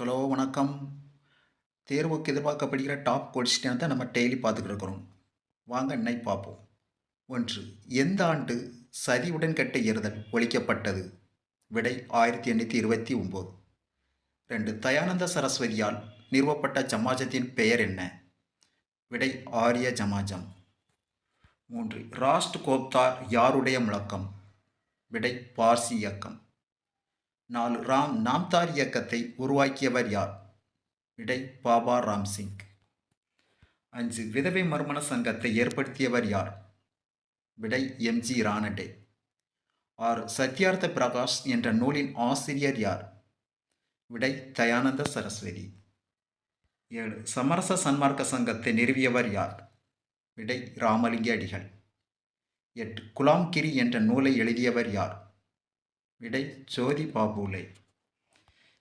Hello வணக்கம். தேர்வுக்கு எதிர்பார்க்கப்படுகிற top கொஸ்டினை தான் நம்ம டெய்லி பார்த்துக்கிட்டு இருக்கிறோம். வாங்க இன்னைக்கு பார்ப்போம். ஒன்று எந்த ஆண்டு சதியுடன் கட்ட ஏறுதல் ஒழிக்கப்பட்டது? விடை ஆயிரத்தி எண்ணூற்றி இருபத்தி ஒம்பது ரெண்டு தயானந்த சரஸ்வதியால் நிறுவப்பட்ட ஜமாஜத்தின் பெயர் என்ன? விடை ஆரிய ஜமாஜம் மூன்று ராஷ்ட் கோப்தார் யாருடைய முழக்கம்? விடை பார்சி இயக்கம். நாலு ராம் நாம்தார் இயக்கத்தை உருவாக்கியவர் யார்? விடை பாபா ராம் சிங் அஞ்சு விதவை மர்மண சங்கத்தை ஏற்படுத்தியவர் யார்? விடை எம்ஜி ராணடே. ஆறு சத்யார்த்த பிரகாஷ் என்ற நூலின் ஆசிரியர் யார்? விடை தயானந்த சரஸ்வதி. ஏழு சமரச சன்மார்க்க சங்கத்தை நிறுவியவர் யார்? விடை ராமலிங்க அடிகள். எட்டு குலாம்கிரி என்ற நூலை எழுதியவர் யார்? விடை ஜோதி பாபுலே.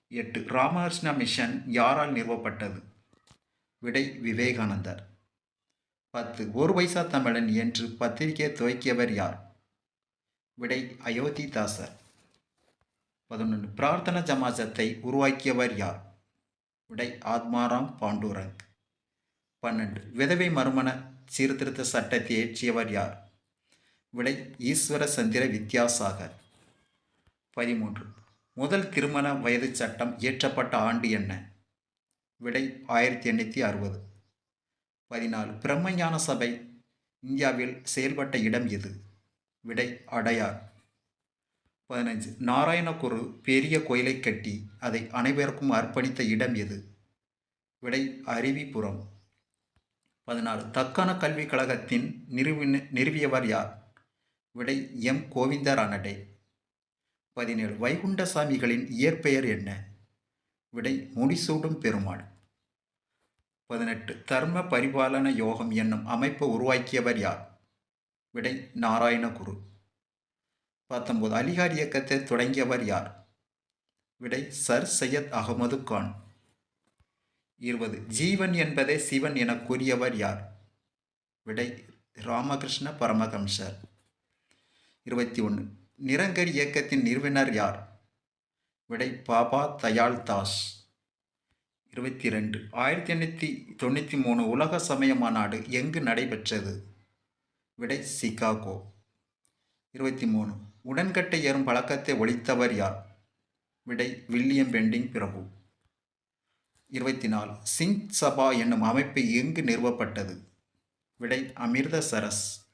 எட்டு ராமகிருஷ்ண மிஷன் யாரால் நிறுவப்பட்டது? விடை விவேகானந்தர். பத்து ஒரு பைசா தமிழன் என்று பத்திரிகை துவக்கியவர் யார்? விடை அயோத்திதாசர். பதினொன்று பிரார்த்தன சமாஜத்தை உருவாக்கியவர் யார்? விடை ஆத்மாராம் பாண்டூரங் பன்னெண்டு விதவை மறுமண சீர்திருத்த சட்டத்தை இயற்றியவர் யார்? விடை ஈஸ்வர சந்திர வித்யாசாகர். பதிமூன்று. முதல் திருமண வயது சட்டம் இயற்றப்பட்ட ஆண்டு என்ன? விடை ஆயிரத்தி எண்ணூற்றி அறுபது. பதினாலு. பிரம்மஞான சபை இந்தியாவில் செயல்பட்ட இடம் எது? விடை அடையார். பதினஞ்சு. நாராயணகுரு பெரிய கோயிலை கட்டி அதை அனைவருக்கும் அர்ப்பணித்த இடம் எது? விடை அருவிபுரம் பதினாறு தக்கான கல்விக் கழகத்தின் நிறுவின நிறுவியவர் யார்? விடை எம். கோவிந்தரானடே. பதினேழு. வைகுண்ட சாமிகளின் இயற்பெயர் என்ன? விடை முடிசூடும் பெருமாள். பதினெட்டு. தர்ம பரிபாலன யோகம் என்னும் அமைப்பை உருவாக்கியவர் யார்? விடை நாராயணகுரு. பத்தொன்பது. அலிகார் இயக்கத்தை தொடங்கியவர் யார்? விடை சர் சையத் அகமது கான். இருபது. ஜீவன் என்பதே சிவன் என கூறியவர் யார்? விடை ராமகிருஷ்ண பரமஹம்சர். இருபத்தி ஒன்று. நிரங்கர் இயக்கத்தின் நிறுவனர் யார்? விடை பாபா தயாள் தாஸ் இருபத்தி ரெண்டு ஆயிரத்தி எண்ணூற்றி தொண்ணூற்றி மூணு உலக சமய மாநாடு எங்கு நடைபெற்றது? விடை சிகாகோ. இருபத்தி மூணு உடன்கட்டை ஏறும் பழக்கத்தை ஒழித்தவர் யார்? விடை வில்லியம் பெண்டிங் பிரபு. இருபத்தி நாலு சிங் சபா என்னும் அமைப்பு எங்கு நிறுவப்பட்டது? விடை அமிர்தசரஸ்.